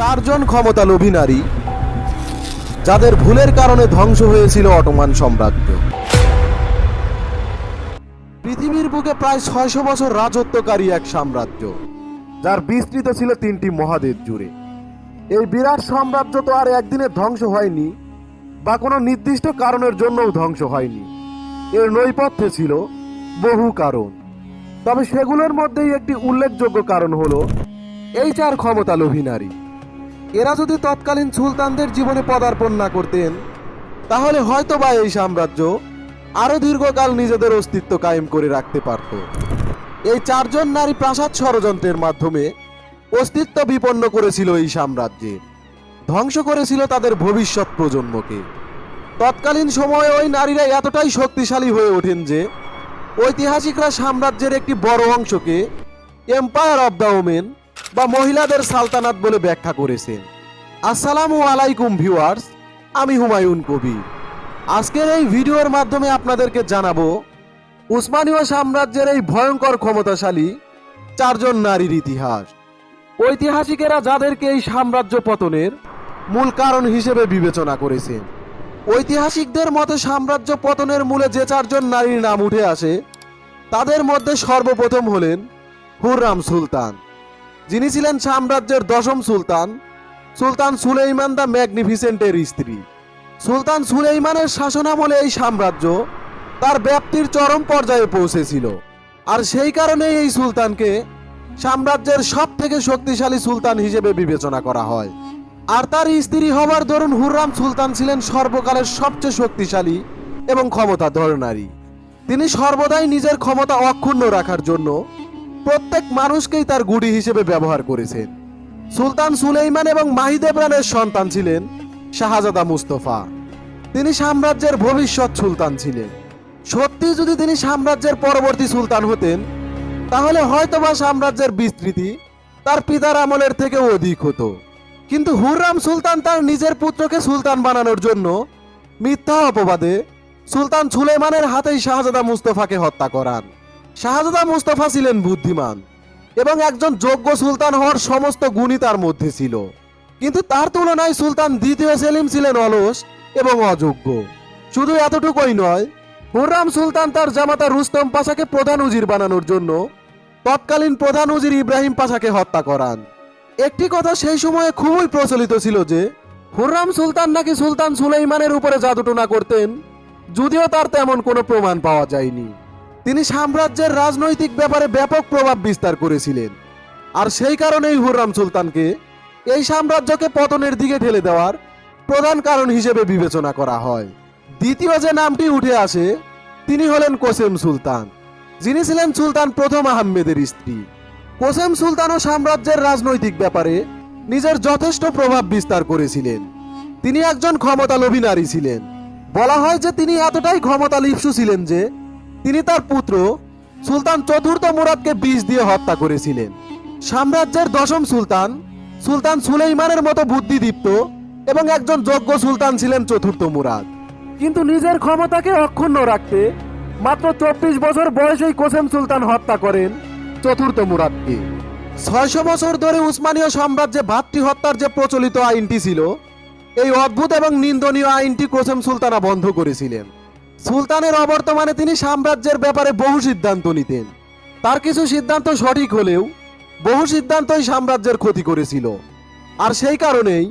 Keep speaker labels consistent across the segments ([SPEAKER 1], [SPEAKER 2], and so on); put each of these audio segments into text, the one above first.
[SPEAKER 1] চারজন ক্ষমতালোভী নারী যাদের ভুলের কারণে ধ্বংস হয়েছিল অটোমান সাম্রাজ্য। পৃথিবীর বুকে প্রায় ছয়শো বছর রাজত্বকারী এক সাম্রাজ্য, যার বিস্তৃত ছিল তিনটি মহাদেশ জুড়ে। এই বিরাট সাম্রাজ্য তো আর একদিনে ধ্বংস হয়নি, বা কোনো নির্দিষ্ট কারণের জন্যও ধ্বংস হয়নি। এর নৈপথ্যে ছিল বহু কারণ। তবে সেগুলোর মধ্যেই একটি উল্লেখযোগ্য কারণ হলো, এই চার ক্ষমতালোভী নারী এরা যদি তৎকালীন সুলতানদের জীবনে পদার্পণ না করতেন, তাহলে হয়তো বা এই সাম্রাজ্য আরও দীর্ঘকাল নিজেদের অস্তিত্ব কায়েম করে রাখতে পারত। এই চারজন নারী প্রাসাদ ষড়যন্ত্রের মাধ্যমে অস্তিত্ব বিপন্ন করেছিল এই সাম্রাজ্যে। ধ্বংস করেছিল তাদের ভবিষ্যৎ প্রজন্মকে। তৎকালীন সময়ে ওই নারীরা এতটাই শক্তিশালী হয়ে ওঠেন যে, ঐতিহাসিকরা সাম্রাজ্যের একটি বড় অংশকে এম্পায়ার অব দ্য ওমেন বা মহিলাদের সালতানাত বলে ব্যাখ্যা করেছেন। আসসালামু আলাইকুম, ভিউয়ার্স। আমি হুমায়ুন কবি। আজকের এই ভিডিওর মাধ্যমে আপনাদেরকে জানাব, উসমানীয় সাম্রাজ্যের এই ভয়ঙ্কর ক্ষমতাশালী চারজন নারীর ইতিহাস। ঐতিহাসিকেরা যাদেরকে এই সাম্রাজ্য পতনের মূল কারণ হিসেবে বিবেচনা করেছেন। ঐতিহাসিকদের মতে সাম্রাজ্য পতনের মূলে যে চারজন নারীর নাম উঠে আসে, তাদের মধ্যে সর্বপ্রথম হলেন হুররাম সুলতান। যিনি ছিলেন সাম্রাজ্যের দশম সুলতান সুলতান সুলেইমান দ্য ম্যাগনিফিসেন্টের স্ত্রী। সুলতান সুলেইমানের শাসনামলে এই সাম্রাজ্য তার ব্যাপ্তির চরম পর্যায়ে পৌঁছেছিল। আর সেই কারণে এই সুলতানকে সাম্রাজ্যের সব থেকে শক্তিশালী সুলতান হিসেবে বিবেচনা করা হয়। আর তার স্ত্রী হবার দরুন হুররাম সুলতান ছিলেন সর্বকালের সবচেয়ে শক্তিশালী এবং ক্ষমতাধর নারী। তিনি সর্বদাই নিজের ক্ষমতা অক্ষুণ্ণ রাখার জন্য প্রত্যেক মানুষকেই তার গুডি হিসেবে ব্যবহার করেছেন। সুলতান সুলেইমান এবং মাহিদেবরানের সন্তান ছিলেন শাহজাদা মুস্তফা। তিনি সাম্রাজ্যের ভবিষ্যৎ সুলতান ছিলেন। সত্যি যদি তিনি সাম্রাজ্যের পরবর্তী সুলতান হতেন, তাহলে হয়তোবা সাম্রাজ্যের বিস্তৃতি তার পিতার আমলের থেকেও অধিক হতো। কিন্তু হুররাম সুলতান তার নিজের পুত্রকে সুলতান বানানোর জন্য মিথ্যা অপবাদে সুলতান সুলেমানের হাতেই শাহজাদা মুস্তফাকে হত্যা করান। শাহজাদা মুস্তফা ছিলেন বুদ্ধিমান এবং একজন যোগ্য সুলতান হওয়ার সমস্ত গুণই তার মধ্যে ছিল। কিন্তু তার তুলনায় সুলতান দ্বিতীয় সেলিম ছিলেন অলস এবং অযোগ্য। শুধু এতটুকুই নয়, হুররাম সুলতান তার জামাতা রুস্তম পাশাকে প্রধান উজির বানানোর জন্য তৎকালীন প্রধান উজির ইব্রাহিম পাশাকে হত্যা করান। একটি কথা সেই সময়ে খুবই প্রচলিত ছিল যে, হুররাম সুলতান নাকি সুলতান সুলেইমানের উপরে জাদুটোনা করতেন, যদিও তার তেমন কোনো প্রমাণ পাওয়া যায়নি। তিনি সাম্রাজ্যের রাজনৈতিক ব্যাপারে ব্যাপক প্রভাব বিস্তার করেছিলেন। আর সেই কারণেই হুররাম সুলতানকে এই সাম্রাজ্যকে পতনের দিকে ঠেলে দেওয়ার প্রধান কারণ হিসেবে বিবেচনা করা হয়। দ্বিতীয় যে নামটি উঠে আসে, তিনি হলেন কোসেম সুলতান, যিনি ছিলেন সুলতান প্রথম আহমেদের স্ত্রী। কোসেম সুলতানও সাম্রাজ্যের রাজনৈতিক ব্যাপারে নিজের যথেষ্ট প্রভাব বিস্তার করেছিলেন। তিনি একজন ক্ষমতালোভী নারী ছিলেন। বলা হয় যে তিনি এতটাই ক্ষমতা লিপ্সু ছিলেন যে তিনি তার পুত্র সুলতান চতুর্থ মুরাদকে বিষ দিয়ে হত্যা করেছিলেন। সাম্রাজ্যের দশম সুলতান সুলতান সুলেইমানের মতো বুদ্ধিদীপ্ত এবং একজন যোগ্য সুলতান ছিলেন চতুর্থ মুরাদ। কিন্তু নিজের ক্ষমতাকে অক্ষুণ্ণ রাখতে মাত্র চব্বিশ বছর বয়সেই কোসেম সুলতান হত্যা করেন চতুর্থ মুরাদকে। ছয়শো বছর ধরে উসমানীয় সাম্রাজ্যে ভাতৃ হত্যার যে প্রচলিত আইনটি ছিল, এই অদ্ভুত এবং নিন্দনীয় আইনটি কোসেম সুলতানা বন্ধ করেছিলেন। সুলতানের অবর্তমানে তিনি সাম্রাজ্যের ব্যাপারে বহু সিদ্ধান্ত নিতেন। তার কিছু সিদ্ধান্ত সঠিক হলেও বহু সিদ্ধান্তই সাম্রাজ্যের ক্ষতি করেছিল। আর সেই কারণেই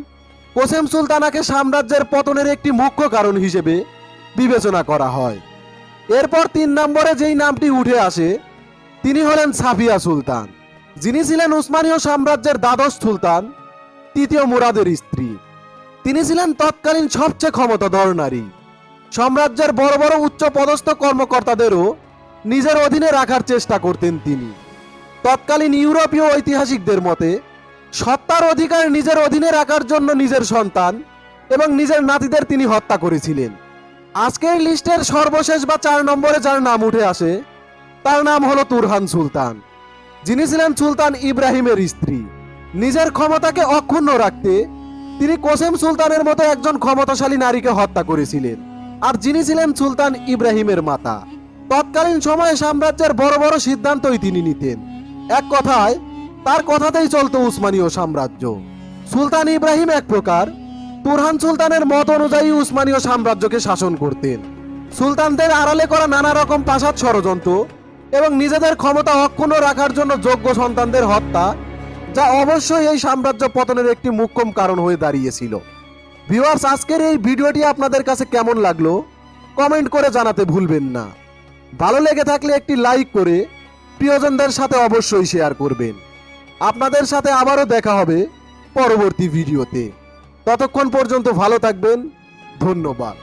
[SPEAKER 1] কোসেম সুলতানাকে সাম্রাজ্যের পতনের একটি মুখ্য কারণ হিসেবে বিবেচনা করা হয়। এরপর তিন নম্বরে যেই নামটি উঠে আসে, তিনি হলেন সাফিয়া সুলতান, যিনি ছিলেন উসমানীয় সাম্রাজ্যের দ্বাদশ সুলতান, তৃতীয় মুরাদের স্ত্রী। তিনি ছিলেন তৎকালীন সবচেয়ে ক্ষমতাধর নারী। সাম্রাজ্যের বড় বড় উচ্চ পদস্থ কর্মকর্তাদেরও নিজের অধীনে রাখার চেষ্টা করতেন তিনি। তৎকালীন ইউরোপীয় ঐতিহাসিকদের মতে, সত্তার অধিকার নিজের অধীনে রাখার জন্য নিজের সন্তান এবং নিজের নাতিদের তিনি হত্যা করেছিলেন। আজকের লিস্টের সর্বশেষ বা চার নম্বরে যার নাম উঠে আসে, তার নাম হলো তুরহান সুলতান। যিনি ছিলেন সুলতান ইব্রাহিমের স্ত্রী। নিজের ক্ষমতাকে অক্ষুণ্ণ রাখতে তিনি কোসেম সুলতানের মতো একজন ক্ষমতাশালী নারীকে হত্যা করেছিলেন। আর যিনি ছিলেন সুলতান ইব্রাহিমের মাতা। তৎকালীন সময়ে সাম্রাজ্যের বড় বড় সিদ্ধান্তই তিনি নিতেন। এক কথায়, তার কথাতেই চলতো উসমানীয় সাম্রাজ্য। সুলতান ইব্রাহিম এক প্রকার, তুরহান সুলতানের মত অনুযায়ী উসমানীয় সাম্রাজ্যকে শাসন করতেন। সুলতানদের আড়ালে করা নানা রকম প্রাসাদ ষড়যন্ত্র এবং নিজেদের ক্ষমতা অক্ষুণ্ণ রাখার জন্য যোগ্য সন্তানদের হত্যা, যা অবশ্যই এই সাম্রাজ্য পতনের একটি মুখ্যম কারণ হয়ে দাঁড়িয়েছিল। ভিউয়ার্স, আজকের এই ভিডিওটি আপনাদের কাছে কেমন লাগল? কমেন্ট করে জানাতে ভুলবেন না। ভালো লেগে থাকলে একটি লাইক করে প্রিয়জনদের সাথে অবশ্যই শেয়ার করবেন। আপনাদের সাথে আবারও দেখা হবে পরবর্তী ভিডিওতে। ততক্ষণ পর্যন্ত ভালো থাকবেন। ধন্যবাদ।